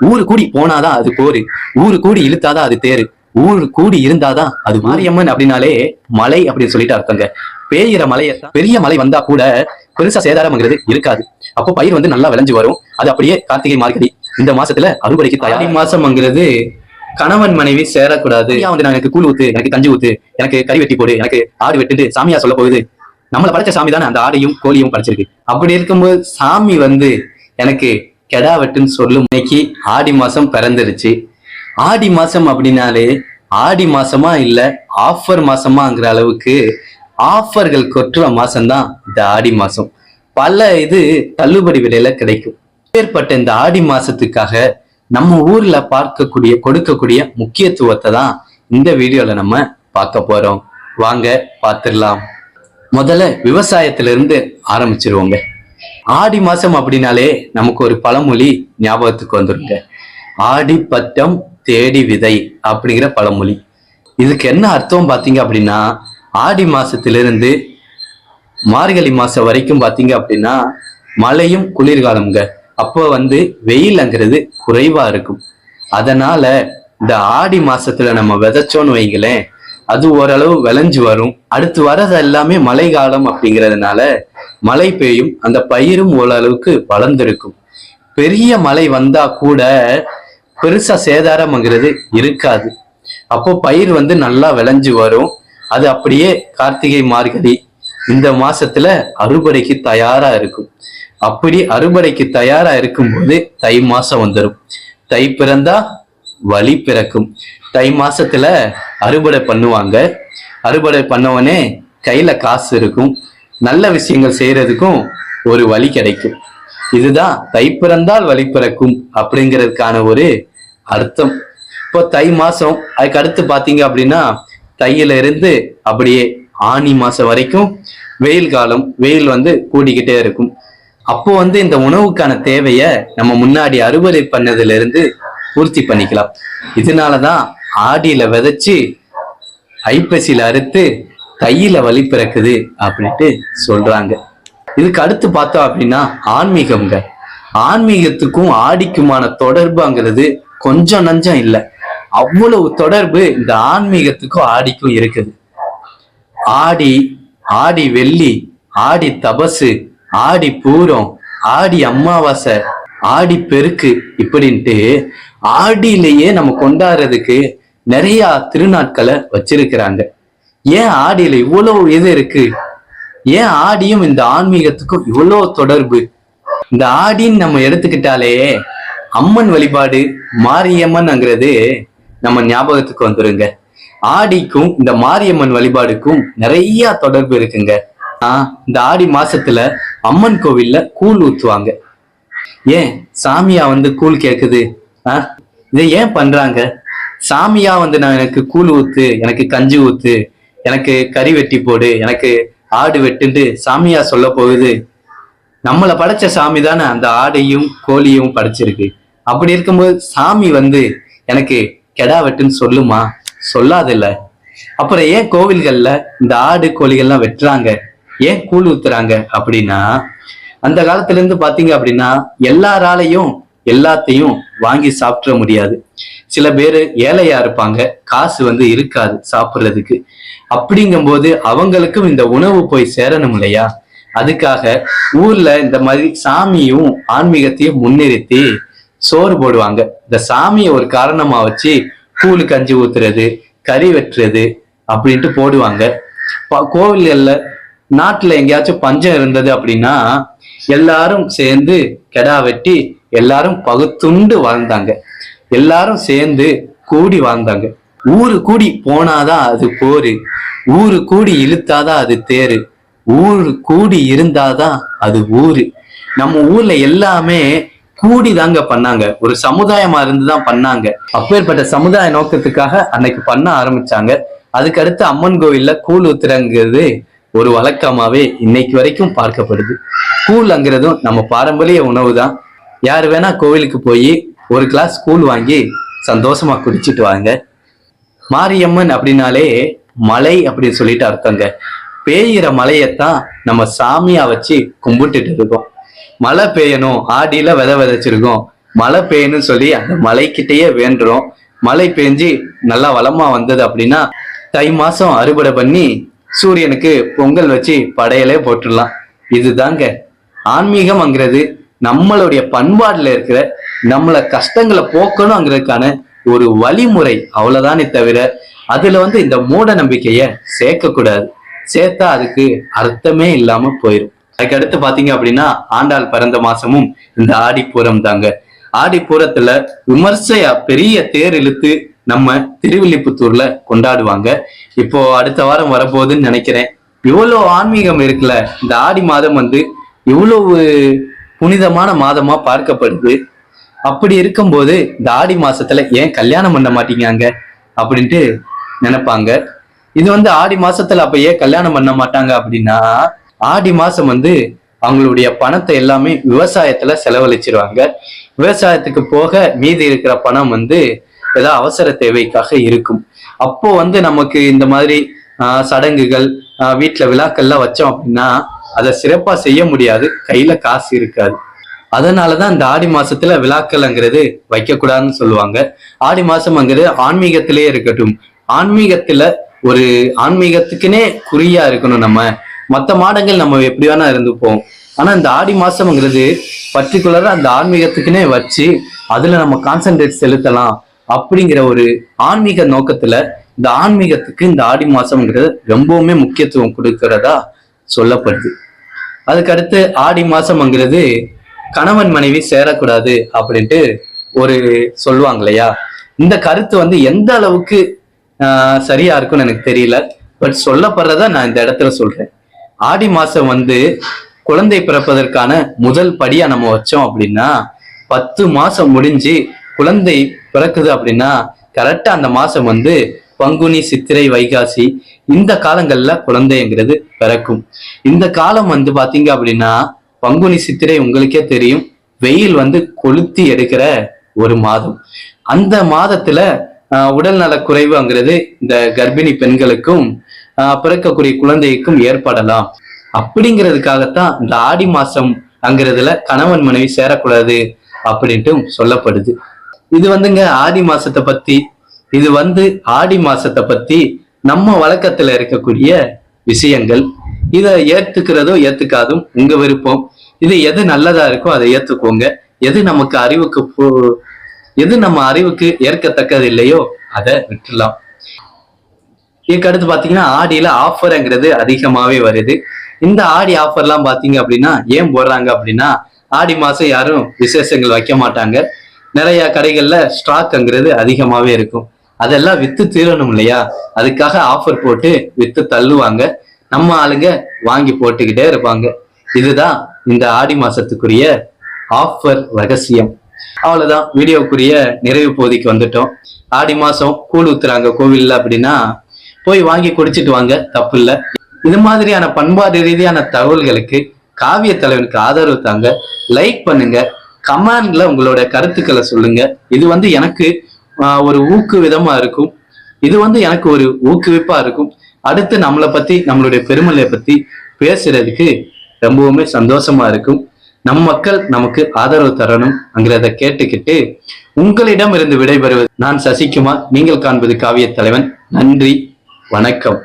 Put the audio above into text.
ஊரு கூடி போனாதான் அது போரு. ஊரு கூடி இழுத்தாதான் அது தேரு. ஊரு கூடி இருந்தாதான் அது மாரியம்மன் அப்படின்னாலே மலை அப்படின்னு சொல்லிட்டு அர்த்தங்க. பெய்கிற மலையை பெரிய மலை வந்தா கூட பெருசா சேதாரம்ங்கிறது இருக்காது. அப்போ பயிர் வந்து நல்லா விளைஞ்சு வரும். அது அப்படியே கார்த்திகை மார்கழி இந்த மாசத்துல அறுவடைக்கு தயாரி. மாசம்ங்கிறது கணவன் மனைவி சேரக்கூடாது. வந்து நான் எனக்கு கூழ் ஊத்து எனக்கு கஞ்சி ஊத்து எனக்கு கறி வெட்டி போடு எனக்கு ஆடு வெட்டுட்டு சாமியா சொல்ல போகுது. நம்மளை படைச்ச சாமி தானே அந்த ஆடையும் கோழியும் படைச்சிருக்கு. அப்படி இருக்கும்போது சாமி வந்து எனக்கு கெடா வெட்டுன்னு சொல்லும் இன்னைக்கு ஆடி மாசம் பிறந்துருச்சு. ஆடி மாசம் அப்படின்னாலே ஆடி மாசமா இல்ல ஆஃபர் மாசமாங்கிற அளவுக்கு ஆஃபர்கள் கொட்டுற மாசம்தான் இந்த ஆடி மாசம். பல இது தள்ளுபடி விலையில கிடைக்கும். ஏற்பட்ட இந்த ஆடி மாசத்துக்காக நம்ம ஊர்ல பார்க்கக்கூடிய கொடுக்கக்கூடிய முக்கியத்துவத்தை தான் இந்த வீடியோல நம்ம பார்க்க போறோம். வாங்க பார்த்துடலாம். முதல்ல விவசாயத்திலிருந்து ஆரம்பிச்சிருவோங்க. ஆடி மாசம் அப்படின்னாலே நமக்கு ஒரு பழமொழி ஞாபகத்துக்கு வந்துருங்க. ஆடி பட்டம் தேடி விதை அப்படிங்கிற பழமொழி. இதுக்கு என்ன அர்த்தம் பார்த்தீங்க அப்படின்னா ஆடி மாசத்திலிருந்து மார்கழி மாசம் வரைக்கும் பார்த்தீங்க அப்படின்னா மழையும் குளிர்காலம்ங்க. அப்போ வந்து வெயில்ங்கிறது குறைவா இருக்கும். அதனால இந்த ஆடி மாசத்துல நம்ம விதைச்சோன்னு வைங்களேன் அது ஓரளவு விளைஞ்சு வரும். அடுத்து வர்றது எல்லாமே மழை காலம் அப்படிங்கிறதுனால மழை பெய்யும். அந்த பயிரும் ஓரளவுக்கு வளர்ந்திருக்கும். பெரிய மழை வந்தா கூட பெருசா சேதாரம்ங்கிறது இருக்காது. அப்போ பயிர் வந்து நல்லா விளைஞ்சு வரும். அது அப்படியே கார்த்திகை மார்கழி இந்த மாசத்துல அறுவடைக்கு தயாரா இருக்கும். அப்படி அறுவடைக்கு தயாரா இருக்கும்போது தை மாசம் வந்துடும் தை பிறந்தா வழி பிறக்கும். தை மாசத்துல அறுவடை பண்ணுவாங்க. அறுவடை பண்ணவனே கையில காசு இருக்கும். நல்ல விஷயங்கள் செய்யறதுக்கும் ஒரு வழி கிடைக்கும். இதுதான் தை பிறந்தால் வழி பிறக்கும் அப்படிங்கிறதுக்கான ஒரு அர்த்தம். இப்போ தை மாசம் அதுக்கு அடுத்து பாத்தீங்க அப்படின்னா தையில இருந்து அப்படியே ஆனி மாசம் வரைக்கும் வெயில் காலம் வெயில் வந்து கூடிக்கிட்டே இருக்கும். அப்போ வந்து இந்த உணவுக்கான தேவையை நம்ம முன்னாடி அறுவடை பண்ணதுல இருந்து பூர்த்தி பண்ணிக்கலாம். இதனாலதான் ஆடியில விதைச்சு ஐப்பசியில அறுத்து தையில வழி பிறக்குது அப்படின்ட்டு சொல்றாங்க. இதுக்கு அடுத்து பார்த்தோம் அப்படின்னா ஆன்மீகம்ங்க. ஆன்மீகத்துக்கும் ஆடிக்குமான தொடர்புங்கிறது கொஞ்சம் நஞ்சம் இல்லை. அவ்வளவு தொடர்பு இந்த ஆன்மீகத்துக்கும் ஆடிக்கும் இருக்குது. ஆடி ஆடி வெள்ளி ஆடி தபசு ஆடி பூரம் ஆடி அமாவாசை ஆடி பெருக்கு இப்படின்ட்டு ஆடியிலேயே நம்ம கொண்டாடுறதுக்கு நிறைய திருநாட்களை வச்சிருக்கிறாங்க. ஏன் ஆடியில இவ்வளவு இது இருக்கு? ஏன் ஆடியும் இந்த ஆன்மீகத்துக்கும் இவ்வளோ தொடர்பு? இந்த ஆடின்னு நம்ம எடுத்துக்கிட்டாலே அம்மன் வழிபாடு மாரியம்மன்ங்கிறது நம்ம ஞாபகத்துக்கு வந்துருங்க. ஆடிக்கும் இந்த மாரியம்மன் வழிபாடுக்கும் நிறைய தொடர்பு இருக்குங்க. ஆஹ் இந்த ஆடி மாசத்துல அம்மன் கோவில்ல கூழ் ஊத்துவாங்க. ஏன் சாமியா வந்து கூழ் கேக்குது? ஆஹ் இதை ஏன் பண்றாங்க? சாமியா வந்து நான் எனக்கு கூழ் ஊத்து எனக்கு கஞ்சி ஊத்து எனக்கு கறி வெட்டி போடு எனக்கு ஆடு வெட்டுன்ட்டு சாமியா சொல்ல போகுது. நம்மளை படைச்ச சாமி தானே அந்த ஆடையும் கோழியும் படைச்சிருக்கு. அப்படி இருக்கும்போது சாமி வந்து எனக்கு கெடா வெட்டுன்னு சொல்லுமா? சொல்லாதில்ல. அப்புறம் ஏன் கோவில்கள்ல இந்த ஆடு கோழிகள்லாம் வெட்டுறாங்க? ஏன் கூழ் ஊத்துறாங்க? அப்படின்னா அந்த காலத்துல இருந்து பாத்தீங்க அப்படின்னா எல்லாராலையும் எல்லாத்தையும் வாங்கி சாப்பிட முடியாது. சில பேர் ஏழையா இருப்பாங்க காசு வந்து இருக்காது சாப்பிட்றதுக்கு. அப்படிங்கும்போது அவங்களுக்கும் இந்த உணவு போய் சேரணும் இல்லையா? அதுக்காக ஊர்ல இந்த மாதிரி சாமியும் ஆன்மீகத்தையும் முன்னிறுத்தி சோறு போடுவாங்க. இந்த சாமியை ஒரு காரணமா வச்சு கூழ் கஞ்சி ஊத்துறது கறி வெட்டுறது அப்படின்ட்டு போடுவாங்க. கோவில்கள்ல நாட்டுல எங்கேயாச்சும் பஞ்சம் இருந்தது அப்படின்னா எல்லாரும் சேர்ந்து கெடா வெட்டி எல்லாரும் பகுத்துண்டு வாழ்ந்தாங்க. எல்லாரும் சேர்ந்து கூடி வாழ்ந்தாங்க. ஊரு கூடி போனாதான் அது போரு. ஊரு கூடி இழுத்தாதான் அது தேரு. ஊரு கூடி இருந்தாதான் அது ஊரு. நம்ம ஊர்ல எல்லாமே கூடி தாங்க பண்ணாங்க. ஒரு சமுதாயமா இருந்துதான் பண்ணாங்க. அப்பேற்பட்ட சமுதாய நோக்கத்துக்காக அன்னைக்கு பண்ண ஆரம்பிச்சாங்க. அதுக்கு அடுத்து அம்மன் கோவில்ல கூழ் ஊத்துறங்கிறது ஒரு வழக்கமாவே இன்னைக்கு வரைக்கும் பார்க்கப்படுது. கூழ் அங்கிறதும் நம்ம பாரம்பரிய உணவு தான் யார் வேணா கோவிலுக்கு போய் ஒரு கிளாஸ் கூழ் வாங்கி சந்தோஷமா குடிச்சிட்டு வாங்க. மாரியம்மன் அப்படின்னாலே மலை அப்படின்னு சொல்லிட்டு அர்த்தங்க. பெய்கிற மலையத்தான் நம்ம சாமியா வச்சு கும்பிட்டுட்டு இருக்கோம். மழை பெய்யணும் ஆடியில வித விதைச்சிருக்கோம். மழை பெய்யணும்னு சொல்லி அந்த மலைக்கிட்டேயே வேண்டுறோம். மழை பெஞ்சு நல்லா வளமா வந்தது அப்படின்னா தை மாசம் அறுவடை பண்ணி சூரியனுக்கு பொங்கல் வச்சு படையலே போட்டுடலாம். இதுதாங்க. ஆன்மீகம்ங்கிறது நம்மளுடைய பண்பாடுல இருக்கிற நம்மள கஷ்டங்களை போக்கணுங்கிறதுக்கான ஒரு வழிமுறை அவ்வளவுதானே தவிர அதுல வந்து இந்த மூட நம்பிக்கைய சேர்க்க கூடாது சேர்த்தா அதுக்கு அர்த்தமே இல்லாம போயிடும் அதுக்கு அடுத்து பாத்தீங்க அப்படின்னா ஆண்டாள் பிறந்த மாசமும் இந்த ஆடிப்பூரம் தாங்க. ஆடிப்பூரத்துல விமர்சையா பெரிய தேர் இழுத்து நம்ம திருவில்லிபுத்தூர்ல கொண்டாடுவாங்க. இப்போ அடுத்த வாரம் வரப்போகுதுன்னு நினைக்கிறேன். இவ்வளவு ஆன்மீகம் இருக்குல்ல இந்த ஆடி மாதம் வந்து இவ்வளவு புனிதமான மாதமா பார்க்கப்படுது அப்படி இருக்கும்போது இந்த ஆடி மாசத்துல ஏன் கல்யாணம் பண்ண மாட்டீங்க அப்படின்ட்டு நினைப்பாங்க. இது வந்து ஆடி மாசத்துல அப்ப ஏன் கல்யாணம் பண்ண மாட்டாங்க அப்படின்னா ஆடி மாசம் வந்து அவங்களுடைய பணத்தை எல்லாமே விவசாயத்துல செலவழிச்சிருவாங்க. விவசாயத்துக்கு போக மீதி இருக்கிற பணம் வந்து ஏதாவது அவசர தேவைக்காக இருக்கும். அப்போ வந்து நமக்கு இந்த மாதிரி சடங்குகள் வீட்டுல விழாக்கள்லாம் வச்சோம் அப்படின்னா அதை சிறப்பா செய்ய முடியாது கையில காசு இருக்காது. அதனாலதான் இந்த ஆடி மாசத்துல விழாக்கள்ங்கிறது வைக்கக்கூடாதுன்னு சொல்லுவாங்க. ஆடி மாசம்ங்கிறது ஆன்மீகத்திலே இருக்கட்டும். ஆன்மீகத்துல ஒரு ஆன்மீகத்துக்குனே குறியா இருக்கணும் நம்ம. மற்ற மாடங்கள் நம்ம எப்படி வேணா இருந்துப்போம். ஆனா இந்த ஆடி மாசம்ங்கிறது பர்டிகுலரா அந்த ஆன்மீகத்துக்குனே வச்சு அதுல நம்ம கான்சென்ட்ரேட் செலுத்தலாம் அப்படிங்கிற ஒரு ஆன்மீக நோக்கத்துல இந்த ஆன்மீகத்துக்கு இந்த ஆடி மாசம்ங்கிறது ரொம்பவுமே முக்கியத்துவம் கொடுக்கிறதா சொல்லப்படுது. அதுக்கடுத்து ஆடி மாசம்ங்கிறது கணவன் மனைவி சேரக்கூடாது அப்படின்ட்டு ஒரு சொல்லுவாங்க இல்லையா? இந்த கருத்து வந்து எந்த அளவுக்கு சரியா இருக்கும்னு எனக்கு தெரியல. பட் சொல்லப்படுறத நான் இந்த இடத்துல சொல்றேன். ஆடி மாசம் வந்து குழந்தை பிறப்பதற்கான முதல் படியா நம்ம வச்சோம் அப்படின்னா பத்து மாசம் முடிஞ்சு குழந்தை பிறக்குது அப்படின்னா கரெக்டா அந்த மாசம் வந்து பங்குனி சித்திரை வைகாசி இந்த காலங்கள்ல குழந்தைங்கிறது பிறக்கும். இந்த காலம் வந்து பாத்தீங்க அப்படின்னா பங்குனி சித்திரை உங்களுக்கே தெரியும். வெயில் வந்து கொளுத்தி எடுக்கிற ஒரு மாதம். அந்த மாதத்துல ஆஹ், உடல் நலக்குறைவுங்கிறது இந்த கர்ப்பிணி பெண்களுக்கும் ஆஹ், பிறக்கக்கூடிய குழந்தைக்கும் ஏற்படலாம். அப்படிங்கிறதுக்காகத்தான் இந்த ஆடி மாசம் அங்கிறதுல கணவன் மனைவி சேரக்கூடாது அப்படின்ட்டும் சொல்லப்படுது. இது வந்துங்க ஆடி மாசத்தை பத்தி இது வந்து ஆடி மாசத்தை பத்தி நம்ம வழக்கத்துல இருக்கக்கூடிய விஷயங்கள். இதை ஏத்துக்கிறதோ ஏத்துக்காதும் உங்க விருப்பம். இது எது நல்லதா இருக்கோ அதை ஏத்துக்கோங்க. எது நமக்கு அறிவுக்கு போ- எது நம்ம அறிவுக்கு ஏற்கத்தக்கது இல்லையோ அதை விட்டுலாம் இதுக்கு அடுத்து பாத்தீங்கன்னா ஆடியில ஆஃபர்ங்கிறது அதிகமாவே வருது. இந்த ஆடி ஆஃபர்லாம் பாத்தீங்க அப்படின்னா ஏன் போடுறாங்க அப்படின்னா ஆடி மாசம் யாரும் விசேஷங்கள் வைக்க மாட்டாங்க. நிறைய கடைகள்ல ஸ்டாக்ங்கிறது அதிகமாவே இருக்கும். அதெல்லாம் வித்து தீரணும் இல்லையா? அதுக்காக ஆஃபர் போட்டு வித்து தள்ளுவாங்க. நம்ம ஆளுங்க வாங்கி போட்டுக்கிட்டே இருப்பாங்க. இதுதான் இந்த ஆடி மாசத்துக்குரிய ஆஃபர் ரகசியம். அவ்வளவுதான். வீடியோக்குரிய நிறைவு போதிக்கு வந்துட்டோம். ஆடி மாசம் கூழ் ஊத்துறாங்க கோவில்ல அப்படின்னா போய் வாங்கி குடிச்சிட்டு வாங்க. தப்பு இல்ல இது மாதிரியான பண்பாடு ரீதியான தகவல்களுக்கு காவிய தலைவனுக்கு ஆதரவு தாங்க. லைக் பண்ணுங்க. கமெண்ட்ல உங்களோட கருத்துக்களை சொல்லுங்க. இது வந்து எனக்கு ஒரு ஒரு ஊக்குவிதமா இருக்கும். இது வந்து எனக்கு ஒரு ஊக்குவிப்பா இருக்கும். அடுத்து நம்மளை பத்தி நம்மளுடைய பெருமலையை பத்தி பேசுறதுக்கு ரொம்பவுமே சந்தோஷமா இருக்கும். நம் மக்கள் நமக்கு ஆதரவு தரணும் அங்கிறத கேட்டுக்கிட்டு உங்களிடம் இருந்து விடைபெறுவது நான் சசிகுமார். நீங்கள் காண்பது காவிய தலைவன். நன்றி. வணக்கம்.